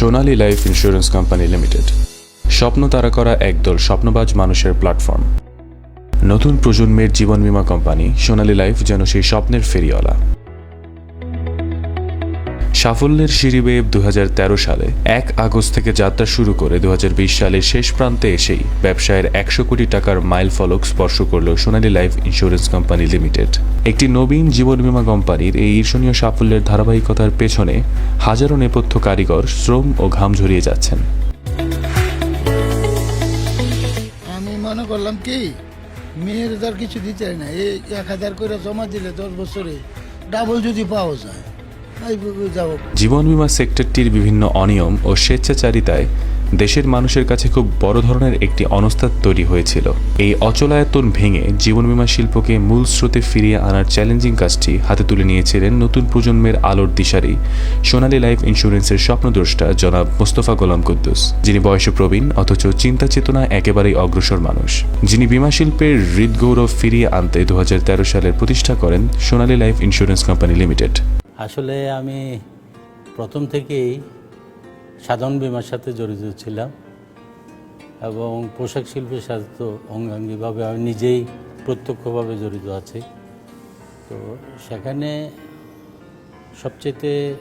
Sonali life insurance company limited. স্বপ্ন তারা করা একদল স্বপ্নবাজ মানুষের প্ল্যাটফর্ম। নতুন প্রজন্মের জীবন বীমা কোম্পানি সোনালী লাইফ যেন সেই স্বপ্নের ফেরিওয়ালা। সাফল্যের সিঁড়ি বেয়ে দু সালে এক আগস্ট থেকে যাত্রা শুরু করে দু সালের শেষ প্রান্তে এসেই ব্যবসায়ের একশো কোটি টাকার মাইল ফলক স্পর্শ করল Sonali life insurance company limited. একটি নবীন জীবন বীমা কোম্পানির এই ঈর্ষণীয় সাফল্যের ধারাবাহিকতার পেছনে হাজারো নেপথ্য কারিগর শ্রম ও ঘাম ঝরিয়ে যাচ্ছেন। আমি মনে করলাম কি, মেয়ের তার কিছু দিতে না। এই এক হাজার করে জমা দিলে দশ বছরে ডাবল যদি পাওয়া যায়। জীবন বীমা সেক্টরটির বিভিন্ন অনিয়ম ও স্বেচ্ছাচারিতায় দেশের মানুষের কাছে খুব বড় ধরনের একটি অনস্থাত তৈরি হয়েছিল। এই অচলায়তন ভেঙে জীবন বীমা শিল্পকে মূল স্রোতে ফিরিয়ে আনার চ্যালেঞ্জিং কাজটি হাতে তুলে নিয়েছিলেন নতুন প্রজন্মের আলোর দিশারি সোনালী লাইফ ইন্স্যুরেন্সের স্বপ্নদ্রষ্টা জনাব মোস্তফা গোলাম কুদ্দুস। যিনি বয়সে প্রবীণ, অথচ চিন্তা চেতনা একেবারেই অগ্রসর মানুষ। যিনি বীমা শিল্পের হৃদগৌরব ফিরিয়ে আনতে দু হাজার তেরো সালের প্রতিষ্ঠা করেন Sonali life insurance company limited. আসলে আমি প্রথম থেকেই সাধারণ বিমার সাথে জড়িত ছিলাম এবং পোশাক শিল্পের সাথে তো অঙ্গাঙ্গিভাবে আমি নিজেই প্রত্যক্ষভাবে জড়িত আছি। তো সেখানে সবচেয়ে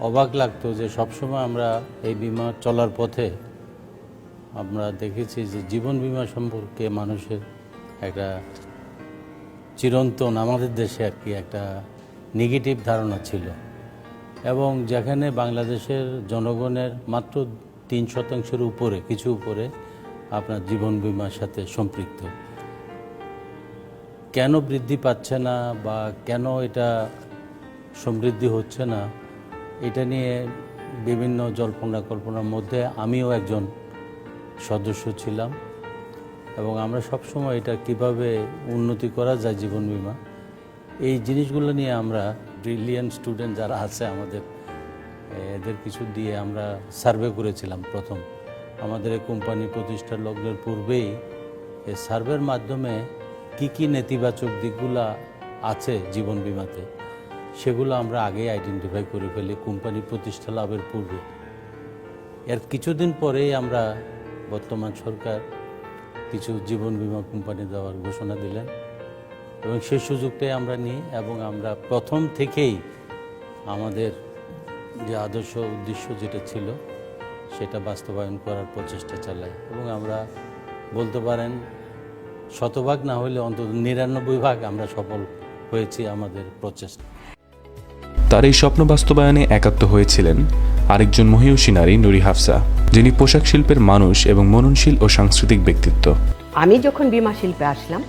অবাক লাগতো যে সবসময় আমরা এই বিমা চলার পথে আমরা দেখেছি যে জীবন বিমা সম্পর্কে মানুষের একটা চিরন্তন, আমাদের দেশে আর কি একটা নেগেটিভ ধারণা ছিল। এবং যেখানে বাংলাদেশের জনগণের মাত্র তিন শতাংশের উপরে, কিছু উপরে আপনার জীবন বিমার সাথে সম্পৃক্ত। কেন বৃদ্ধি পাচ্ছে না বা কেন এটা সমৃদ্ধি হচ্ছে না, এটা নিয়ে বিভিন্ন জল্পনা কল্পনার মধ্যে আমিও একজন সদস্য ছিলাম। এবং আমরা সবসময় এটা কীভাবে উন্নতি করা যায় জীবন বিমা এই জিনিসগুলো নিয়ে আমরা ব্রিলিয়ান্ট স্টুডেন্ট যারা আছে আমাদের, এদের কিছু দিয়ে আমরা সার্ভে করেছিলাম প্রথম। আমাদের এই কোম্পানি প্রতিষ্ঠার লগ্নের পূর্বেই এই সার্ভের মাধ্যমে কি কি নেতিবাচক দিকগুলা আছে জীবন বিমাতে, সেগুলো আমরা আগেই আইডেন্টিফাই করে ফেলি কোম্পানি প্রতিষ্ঠা লাভের পূর্বে। এর কিছুদিন পরেই আমরা বর্তমান সরকার কিছু জীবন বিমা কোম্পানি দেওয়ার ঘোষণা দিলেন। এবং সেই সুযোগটাই আমরা নিই এবং আমরা প্রথম থেকেই আমাদের যে আদর্শ উদ্দেশ্য যেটা ছিল সেটা বাস্তবায়ন করার প্রচেষ্টা চালাই। এবং আমরা বলতে পারেন শতভাগ না হলে অন্তত নিরানব্বই ভাগ আমরা সফল হয়েছি আমাদের প্রচেষ্টা। তার এই স্বপ্ন বাস্তবায়নে একাত্ম হয়েছিলেন আরেকজন মহিয়সী নারী নুরি হাফসা যিনি পোশাক শিল্পের মানুষ এবং মননশীল ও সাংস্কৃতিক ব্যক্তিত্ব। আমি যখন বিমা শিল্পে আসলাম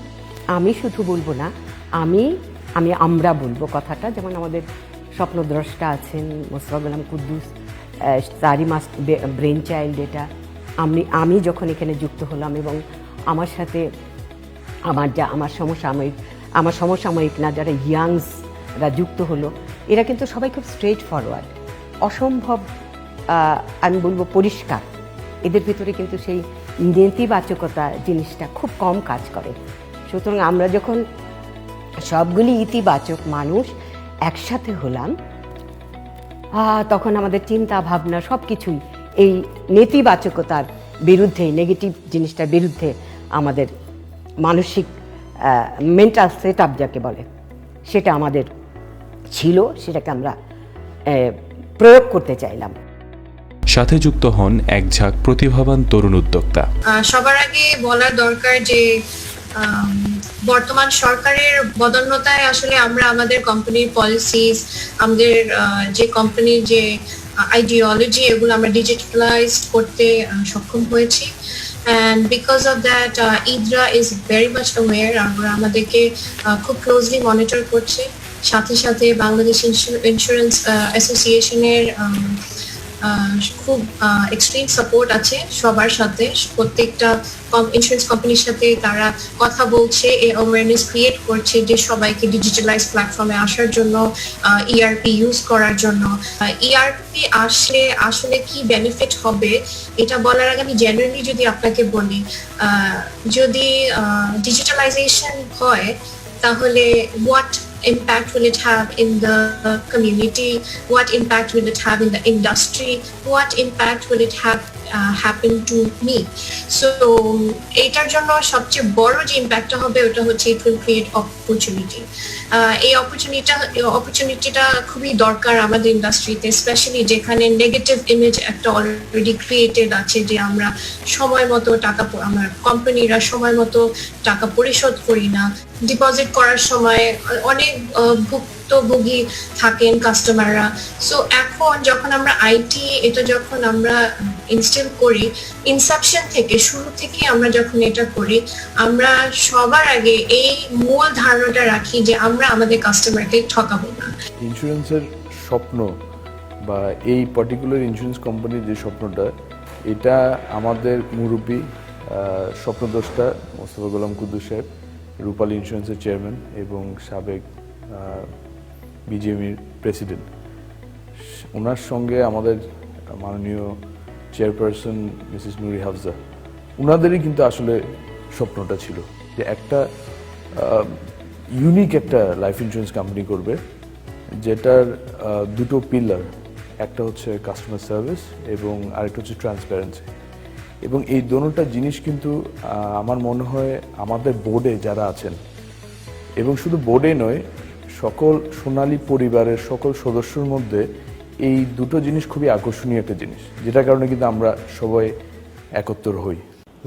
আমি শুধু বলব না আমি আমি আমরা বলব কথাটা। যেমন আমাদের স্বপ্নদ্রষ্টা আছেন মোস্তফা গোলাম কুদ্দুস আহ, তারই মাস ব্রেন চাইল্ড এটা। আমি আমি যখন এখানে যুক্ত হলাম এবং আমার সাথে আমার যা আমার সমসাময়িক আমার সমসাময়িক না যারা ইয়াংসরা যুক্ত হলো এরা কিন্তু সবাই খুব স্ট্রেট ফরওয়ার্ড অসম্ভব আমি বলব পরিষ্কার। এদের ভিতরে কিন্তু সেই নেতিবাচকতা জিনিসটা খুব কম কাজ করে। সুতরাং আমরা যখন সবগুলি ইতিবাচক মানুষ একসাথে হলাম তখন আমাদের চিন্তা ভাবনা সব কিছুই এই নেতিবাচকতার বিরুদ্ধে নেগেটিভ জিনিসটার বিরুদ্ধে আমাদের মানসিক মেন্টাল সেট আপ যাকে বলে সেটা আমাদের ছিল সেটাকে আমরা প্রয়োগ করতে চাইলাম। সাথে যুক্ত হন এক ঝাঁক প্রতিভাবান তরুণ উদ্যোক্তা। সবার আগে বলার দরকার যে বর্তমান সরকারের বদন্যতায় আসলে আমরা আমাদের কোম্পানির পলিসিস আমাদের যে কোম্পানির যে আইডিওলজি এগুলো আমরা ডিজিটালাইজ করতে সক্ষম হয়েছি। And because of that IDRA is very much aware আমরা আমাদেরকে খুব ক্লোজলি মনিটর করছে। সাথে সাথে বাংলাদেশ ইন্স্যুরেন্স অ্যাসোসিয়েশনের খুব এক্সট্রিম সাপোর্ট আছে সবার সাথে। প্রত্যেকটা ইন্স্যুরেন্স কোম্পানির সাথে তারা কথা বলছে এই অ্যাওয়ারনেস ক্রিয়েট করছে যে সবাইকে ডিজিটালাইজ প্ল্যাটফর্মে আসার জন্য ইআরপি ইউজ করার জন্য। ইআরপি আসলে আসলে কি বেনিফিট হবে এটা বলার আগে আমি জেনারেলি যদি আপনাকে বলি যদি ডিজিটালাইজেশন হয় তাহলে what impact will it have in the community? What impact will it have in the industry? What impact will it have happen to me? So এটার জন্য সবচেয়ে বড় যে ইম্প্যাক্টটা হবে, ওটা হচ্ছে ইট উইল ক্রিয়েট অপরচুনিটি এই অপরচুনিটিটা অপরচুনিটিটা খুবই দরকার আমাদের ইন্ডাস্ট্রিতে স্পেশালি যেখানে নেগেটিভ ইমেজ একটা অলরেডি ক্রিয়েটেড আছে যে আমরা সময় মতো টাকা আমার কোম্পানিরা সময় মতো টাকা পরিশোধ করি না। ডিপোজিট করার সময় অনেক ভুক্তভোগী থাকেন কাস্টমাররা সো এখন যখন আমরা আইটি এটা যখন আমরা ইনস্টল করি ইনসেপশন থেকে, শুরু থেকে আমরা যখন এটা করি, আমরা সবার আগে এই মূল ধারণাটা রাখি যে আমরা আমাদের কাস্টমারকে ঠকাবো না। ইন্স্যুরেন্সের স্বপ্ন বা এই পার্টিকুলার ইন্স্যুরেন্স কোম্পানির যে স্বপ্নটা, এটা আমাদের মুরব্বী স্বপ্নদ্রষ্টা মোস্তফা গোলাম কুদ্দুস সাহেব, রূপালী ইন্স্যুরেন্সের চেয়ারম্যান এবং সাবেক বিজিএমির প্রেসিডেন্ট ওনার সঙ্গে আমাদের মাননীয় চেয়ারপারসন মিসেস নুরি হাফজা ওনাদেরই কিন্তু আসলে স্বপ্নটা ছিল যে একটা ইউনিক একটা লাইফ ইন্স্যুরেন্স কোম্পানি করবে, যেটার দুটো পিলার একটা হচ্ছে কাস্টমার সার্ভিস এবং আরেকটা হচ্ছে ট্রান্সপারেন্সি এবং এই দোনোটা জিনিস কিন্তু আমার মনে হয় আমাদের বোর্ডে যারা আছেন, এবং শুধু বোর্ডে নয়, সকল সোনালী পরিবারের সকল সদস্যর মধ্যে এই দুটো জিনিস খুবই আকর্ষণীয় একটা জিনিস, যেটার কারণে কিন্তু আমরা সবাই একত্র হই।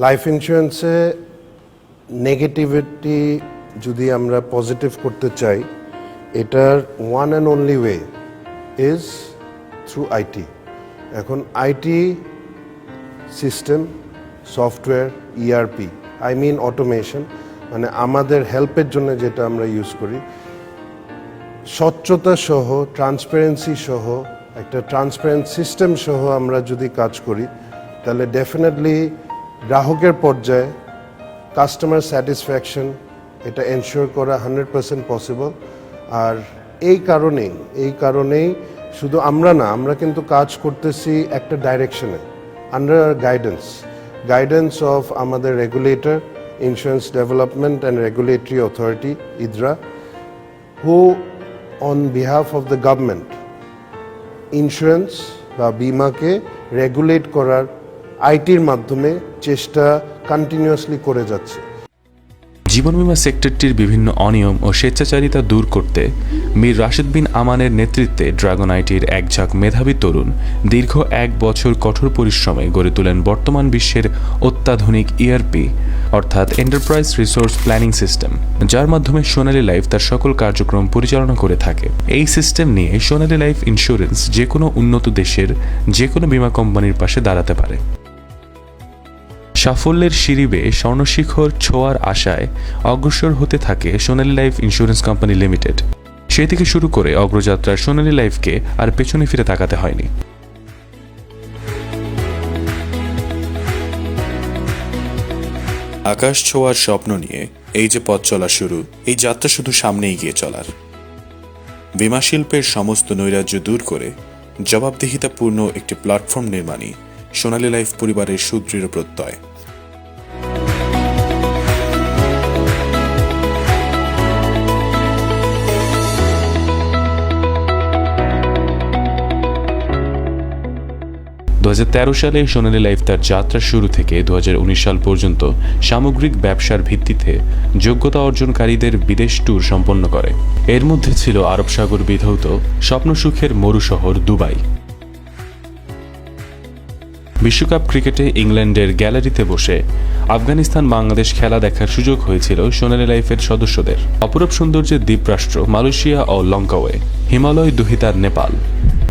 লাইফ ইন্স্যুরেন্সে নেগেটিভিটি যদি আমরা পজিটিভ করতে চাই, এটার one and only way is through IT এখন IT system software ERP I mean automation মানে আমাদের হেল্পের জন্য যেটা আমরা ইউজ করি, স্বচ্ছতা সহ ট্রান্সপারেন্সি সহ একটা ট্রান্সপারেন্ট সিস্টেম সহ আমরা যদি কাজ করি, তাহলে ডেফিনেটলি গ্রাহকের পর্যায়ে কাস্টমার স্যাটিসফ্যাকশন এটা এনশিওর করা হান্ড্রেড পার্সেন্ট পসিবল আর এই কারণেই এই কারণেই শুধু আমরা না, আমরা কিন্তু কাজ করতেছি একটা ডাইরেকশনে আন্ডার গাইডেন্স গাইডেন্স অফ আমাদের regulator insurance development and regulatory authority IDRA who on behalf of the government insurance বা বিমাকে রেগুলেট করার আইটির মাধ্যমে চেষ্টা কন্টিনিউয়াসলি করে যাচ্ছে। জীবন বীমা সেক্টরটির বিভিন্ন অনিয়ম ও স্বেচ্ছাচারিতা দূর করতে মীর রাশেদ বিন আমানের নেতৃত্বে ড্রাগন আইটির একঝাঁক মেধাবী তরুণ দীর্ঘ এক বছর কঠোর পরিশ্রমে গড়ে তোলেন বর্তমান বিশ্বের অত্যাধুনিক ইআরপি অর্থাৎ এন্টারপ্রাইজ রিসোর্স প্ল্যানিং সিস্টেম যার মাধ্যমে সোনালী লাইফ তার সকল কার্যক্রম পরিচালনা করে থাকে। এই সিস্টেম নিয়ে সোনালী লাইফ ইন্স্যুরেন্স যে কোনো উন্নত দেশের যে কোনো বীমা কোম্পানির পাশে দাঁড়াতে পারে। সাফল্যের বেয়ে স্বর্ণশিখর ছোঁয়ার আশায় অগ্রসর হতে থাকে Sonali life insurance company limited. সেই থেকে শুরু করে অগ্রযাত্রার সোনালী লাইফকে আর পেছনে ফিরে তাকাতে হয়নি। আকাশ ছোঁয়ার স্বপ্ন নিয়ে এই যে পথ চলা শুরু, এই যাত্রা শুধু সামনেই গিয়ে চলার। বিমা শিল্পের সমস্ত নৈরাজ্য দূর করে জবাবদিহিতাপূর্ণ একটি প্ল্যাটফর্ম নির্মাণই সোনালী লাইফ পরিবারের সুদৃঢ় প্রত্যয়। দু হাজার তেরো সালে সোনালী লাইফ তার যাত্রা শুরু থেকে দু হাজার উনিশ সাল পর্যন্ত সামগ্রিক ব্যবসার ভিত্তিতে যোগ্যতা অর্জনকারীদের বিদেশ ট্যুর সম্পন্ন করে। এর মধ্যে ছিল আরব সাগর বিধৌত স্বপ্নসুখের মরু শহর দুবাই। বিশ্বকাপ ক্রিকেটে ইংল্যান্ডের গ্যালারিতে বসে আফগানিস্তান বাংলাদেশ খেলা দেখার সুযোগ হয়েছিল সোনালী লাইফের সদস্যদের। অপরূপ সৌন্দর্যের দ্বীপরাষ্ট্র, মালয়েশিয়া ও লঙ্কাওয়ে, হিমালয় দুহিতার নেপাল।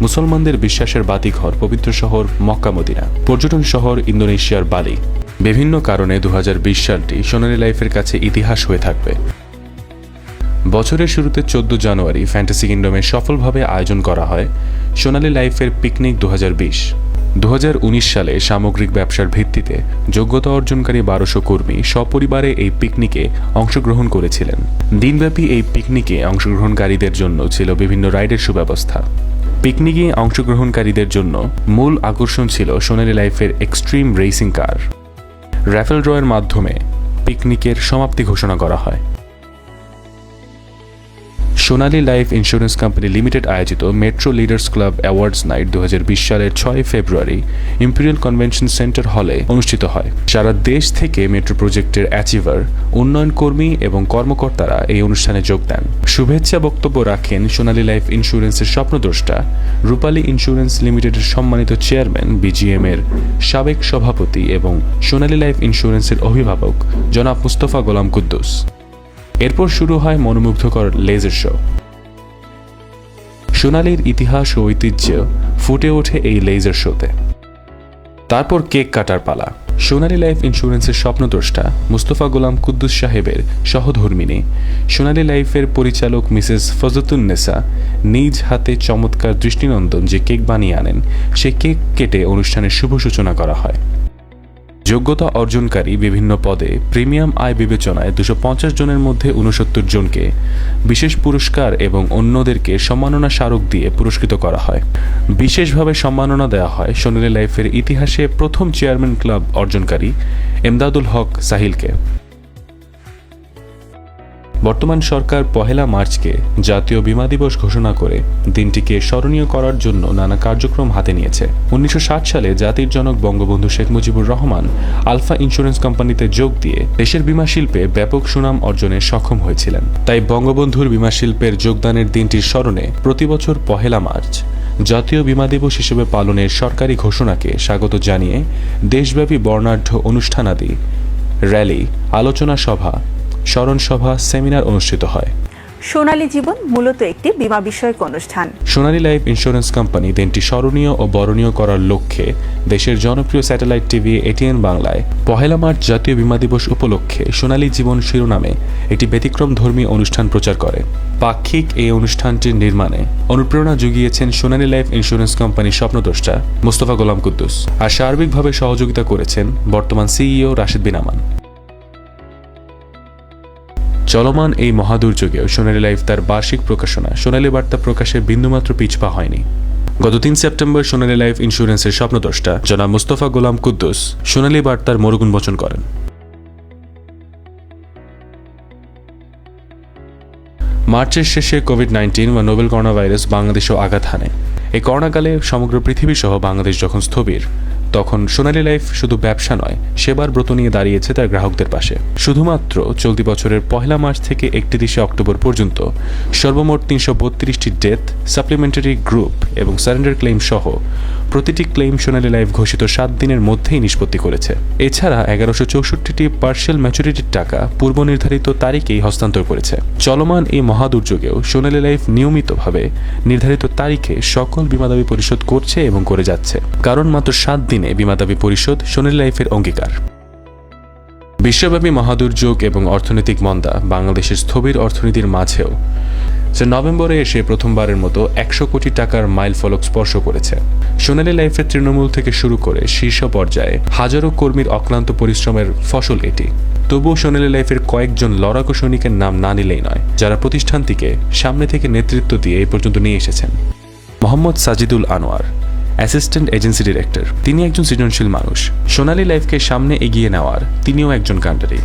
মুসলমানদের বিশ্বাসের বাতিঘর পবিত্র শহর মক্কা মদিনা, পর্যটন শহর ইন্দোনেশিয়ার বালি। বিভিন্ন কারণে দু হাজার বিশ সালটি সোনালী লাইফের কাছে ইতিহাস হয়ে থাকবে। বছরের শুরুতে চোদ্দ জানুয়ারি ফ্যান্টাসি কিংডমে সফলভাবে আয়োজন করা হয় সোনালী লাইফের পিকনিক দু দু সালে সামগ্রিক ব্যবসার ভিত্তিতে যোগ্যতা অর্জনকারী বারোশো কর্মী সপরিবারে এই পিকনিকে অংশগ্রহণ করেছিলেন। দিনব্যাপী এই পিকনিকে অংশগ্রহণকারীদের জন্য ছিল বিভিন্ন রাইডের সুব্যবস্থা। পিকনিকে অংশগ্রহণকারীদের জন্য মূল আকর্ষণ ছিল সোনালি লাইফের এক্সট্রিম রেসিং কার। র্যাফেল ড্রয়ের মাধ্যমে পিকনিকের সমাপ্তি ঘোষণা করা হয়। Sonali life insurance company limited আয়োজিত metro leaders club awards night দু হাজার বিশ সালের ছয় ফেব্রুয়ারি ইম্পেরিয়াল কনভেনশন সেন্টার হলে অনুষ্ঠিত হয়। সারা দেশ থেকে মেট্রো প্রজেক্টের অ্যাচিভার, উন্নয়ন কর্মী এবং কর্মকর্তারা এই অনুষ্ঠানে যোগ দেন। শুভেচ্ছা বক্তব্য রাখেন সোনালী লাইফ ইন্স্যুরেন্সের স্বপ্নদ্রষ্টা, রূপালী ইন্স্যুরেন্স লিমিটেডের সম্মানিত চেয়ারম্যান বিজিএম এর সাবেক সভাপতি এবং সোনালী লাইফ ইন্স্যুরেন্সের অভিভাবক জনাব মুস্তফা গোলাম কুদ্দুস। এরপর শুরু হয় মনোমুগ্ধকর লেজার শো সোনালির ইতিহাস ও ঐতিহ্য ফুটে ওঠে এই লেজার শোতে তারপর কেক কাটার পালা। সোনালী লাইফ ইন্স্যুরেন্সের স্বপ্নদ্রষ্টা মুস্তফা গোলাম কুদ্দুস সাহেবের সহধর্মিনী। সোনালী লাইফের পরিচালক মিসেস ফজতুন্নেসা নিজ হাতে চমৎকার দৃষ্টিনন্দন যে কেক বানিয়ে আনেন, সে কেক কেটে অনুষ্ঠানের শুভ সূচনা করা হয়। যোগ্যতা অর্জনকারী বিভিন্ন পদে প্রিমিয়াম আয় বিবেচনায় দুশো জনের মধ্যে উনসত্তর জনকে বিশেষ পুরস্কার এবং অন্যদেরকে সম্মাননা স্মারক দিয়ে পুরস্কৃত করা হয়। বিশেষভাবে সম্মাননা দেওয়া হয় সোনালী লাইফের ইতিহাসে প্রথম চেয়ারম্যান ক্লাব অর্জনকারী এমদাদুল হক সাহিলকে। বর্তমান সরকার পহেলা মার্চকে জাতীয় বিমা দিবস ঘোষণা করে দিনটিকে স্মরণীয় করার জন্য নানা কার্যক্রম হাতে নিয়েছে। উনিশশো ষাট সালে জাতির জনক বঙ্গবন্ধু শেখ মুজিবুর রহমান আলফা ইন্স্যুরেন্স কোম্পানিতে যোগ দিয়ে দেশের বিমা শিল্পে ব্যাপক সুনাম অর্জনে সক্ষম হয়েছিলেন। তাই বঙ্গবন্ধুর বিমা শিল্পের যোগদানের দিনটির স্মরণে প্রতিবছর পহেলা মার্চ জাতীয় বিমা দিবস হিসেবে পালনের সরকারি ঘোষণাকে স্বাগত জানিয়ে দেশব্যাপী বর্ণাঢ্য অনুষ্ঠানাদি, র্যালি, আলোচনা সভা স্মরণ সভা সেমিনার অনুষ্ঠিত হয়। সোনালী জীবন মূলত একটি বীমা বিষয়ক অনুষ্ঠান। সোনালী লাইফ ইন্স্যুরেন্স কোম্পানি দিনটি স্মরণীয় ও বরণীয় করার লক্ষ্যে দেশের জনপ্রিয় স্যাটেলাইট টিভি এটিএন বাংলায় পহেলা মার্চ জাতীয় বিমা দিবস উপলক্ষে সোনালী জীবন শিরোনামে একটি ব্যতিক্রম ধর্মী অনুষ্ঠান প্রচার করে। পাক্ষিক এই অনুষ্ঠানটির নির্মাণে অনুপ্রেরণা জুগিয়েছেন সোনালী লাইফ ইন্স্যুরেন্স কোম্পানির স্বপ্নদ্রষ্টা মোস্তফা গোলাম কুদ্দুস আর সার্বিকভাবে সহযোগিতা করেছেন বর্তমান সিইও রাশিদ বিন আমান। চলমান এই মহাদুর্যোগেও সোনালী লাইফ তার বার্ষিক প্রকাশনা। সোনালী বার্তা প্রকাশে বিন্দুমাত্র পিছপা হয়নি। গত তিন সেপ্টেম্বর সোনালী লাইফ ইন্স্যুরেন্সের স্বপ্নদ্রষ্টা, জনাব মুস্তফা গোলাম কুদ্দুস, সোনালী বার্তার মরুগুণ বচন করেন। মার্চের শেষে কোভিড নাইন্টিন বা নোবেল করোনা ভাইরাস বাংলাদেশেও আঘাত হানে। এই করোনাকালে সমগ্র পৃথিবী সহ বাংলাদেশ যখন স্থবির তখন সোনালী লাইফ শুধু ব্যবসা নয়, সেবার ব্রত নিয়ে দাঁড়িয়েছে তার গ্রাহকদের পাশে। শুধুমাত্র চলতি বছরের পহেলা মার্চ থেকে একত্রিশে অক্টোবর পর্যন্ত সর্বমোট তিনশো বত্রিশটি ডেথ, সাপ্লিমেন্টারি গ্রুপ এবং সারেন্ডার ক্লেম সহ প্রতিটি ক্লেম সোনালী লাইফ ঘোষিত সাত দিনের মধ্যেই নিষ্পত্তি করেছে। এছাড়া এগারোশো চৌষট্টিটি পার্সিয়াল ম্যাচুরিটির টাকা পূর্ব নির্ধারিত তারিখেই হস্তান্তর করেছে। চলমান এই মহাদুর্যোগেও সোনালী লাইফ নিয়মিতভাবে নির্ধারিত তারিখে সকল বিমা দাবি পরিশোধ করছে এবং করে যাচ্ছে। কারণ মাত্র সাত দিনে বিমা দাবি পরিশোধ সোনালী লাইফের অঙ্গীকার। বিশ্বব্যাপী মহাদুর্যোগ এবং অর্থনৈতিক মন্দা বাংলাদেশের স্থবির অর্থনীতির মাঝেও সে নভেম্বরে এসে প্রথমবারের মতো একশো কোটি টাকার মাইল ফলক স্পর্শ করেছে। সোনালী লাইফের তৃণমূল থেকে শুরু করে শীর্ষ পর্যায়ে হাজারো কর্মীর অক্লান্ত পরিশ্রমের ফসল এটি। তবুও সোনালী লাইফের কয়েকজন লড়াকু সৈনিকের নাম না নিলেই নয়, যারা প্রতিষ্ঠানটিকে সামনে থেকে নেতৃত্ব দিয়ে এই পর্যন্ত নিয়ে এসেছেন। Mohammad Sajidul Anwar assistant agency director. তিনি একজন সৃজনশীল মানুষ। সোনালী লাইফকে সামনে এগিয়ে নেওয়ার তিনিও একজন কাণ্ডারি।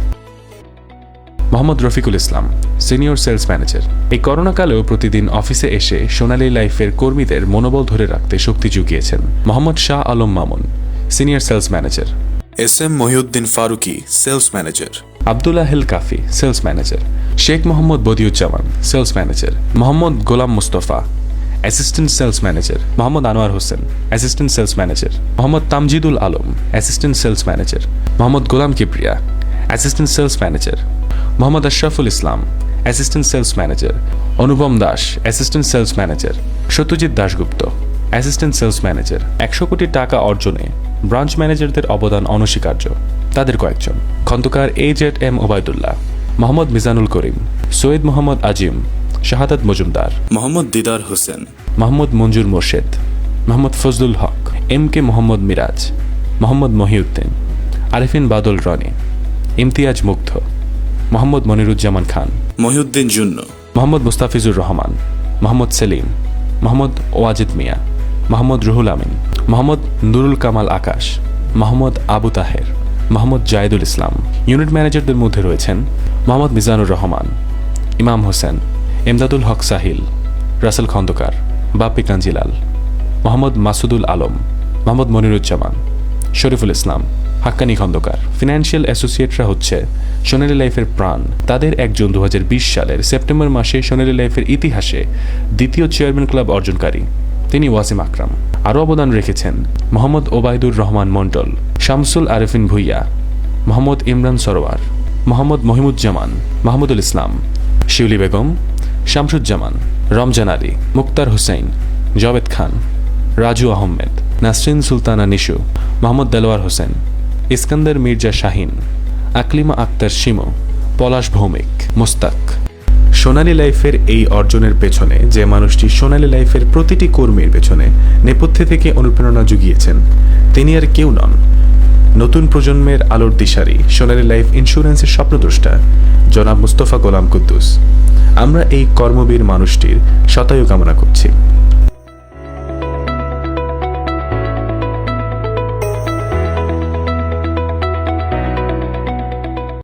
Mohammad Rafiqul Islam senior sales manager. এই করোনাকালেও প্রতিদিন অফিসে এসে সোনালী লাইফের কর্মীদের মনোবল ধরে রাখতে শক্তি জুগিয়েছেন Mohammad Shah Alam Mamun senior sales manager. S M Mohiuddin Faruqui sales manager. Abdullah Hel Kafi sales manager. Sheikh Mohammad Badiuzzaman sales manager. Mohammad Golam Mustafa assistant sales manager Mohammad Anwar Hossain, assistant sales manager Mohammad Tamjidul Alam, assistant sales manager Mohammad Golam Kibria, assistant sales manager Mohammad Ashraful Islam, assistant sales manager Anupam Das, assistant sales manager Satyajit Dasgupta, assistant sales manager একশো কোটি টাকা অর্জনে branch ম্যানেজারদের অবদান অনস্বীকার্য। তাদের কয়েকজন Khandaker A Z M Obaidullah, Mohammad Mizanul Karim, Syed Mohammad Azim Shahadat Mazumder. Mohammad Didar Hossain. Mohammad Manzur Morshed. Mohammad Fazlul Haque. M K Mohammad Miraj. Mohammad Mohiuddin. Arifin Badal Rony. Imtiaz Mugdho. Mohammad Moniruzzaman Khan. Mohiuddin Junnu. Mohammad Mustafizur Rahman. Mohammad Selim. Mohammad Wajid Mia. Mohammad Ruhul Amin. Mohammad Nurul Kamal Akash. Mohammad Abu Taher. Mohammad Zayedul Islam. Unit ম্যানেজারদের মধ্যে রয়েছেন মোহাম্মদ মিজানুর রহমান। ইমাম Hossain. Emdadul Haque Sahil, Rasel Khandakar, Bappi Kanjilal, Mohammad Masudul Alam, Mohammad Moniruzzaman, Shariful Islam, Haqqani Khandakar. Financial অ্যাসোসিয়েটরা হচ্ছে সোনালী লাইফের প্রাণ। তাদের একজন দু হাজার বিশ সালের সেপ্টেম্বর মাসে সোনালী লাইফের ইতিহাসে দ্বিতীয় চেয়ারম্যান ক্লাব অর্জনকারী। তিনি ওয়াসিম আকরাম। আরও অবদান রেখেছেন মোহাম্মদ ওবায়দুর রহমান মণ্ডল, শামসুল আরেফিন ভুইয়া, মোহাম্মদ ইমরান সরোয়ার, মোহাম্মদ মহিমুজ্জামান, মাহমুদুল ইসলাম, শিউলি বেগম শামসুজ্জামান, রমজান আলী, মুক্তার হুসাইন, জাভেদ খান, রাজু আহমেদ, নাসরিন সুলতানা নিশু মোহাম্মদ দেলোয়ার হোসেন, ইস্কান্দার মির্জা শাহিন, আকলিমা আক্তার শিমু, পলাশ ভৌমিক, মোস্তাক। সোনালী লাইফের এই অর্জনের পেছনে যে মানুষটি সোনালী লাইফের প্রতিটি কর্মীর পেছনে নেপথ্যে থেকে অনুপ্রেরণা জুগিয়েছেন, তিনি আর কেউ নন নতুন প্রজন্মের আলোর দিশারি, সোনালী লাইফ ইন্স্যুরেন্সের স্বপ্নদ্রষ্টা, জনাব মুস্তফা গোলাম কুদ্দুস। আমরা এই কর্মবীর মানুষটির শতায়ু কামনা করছি।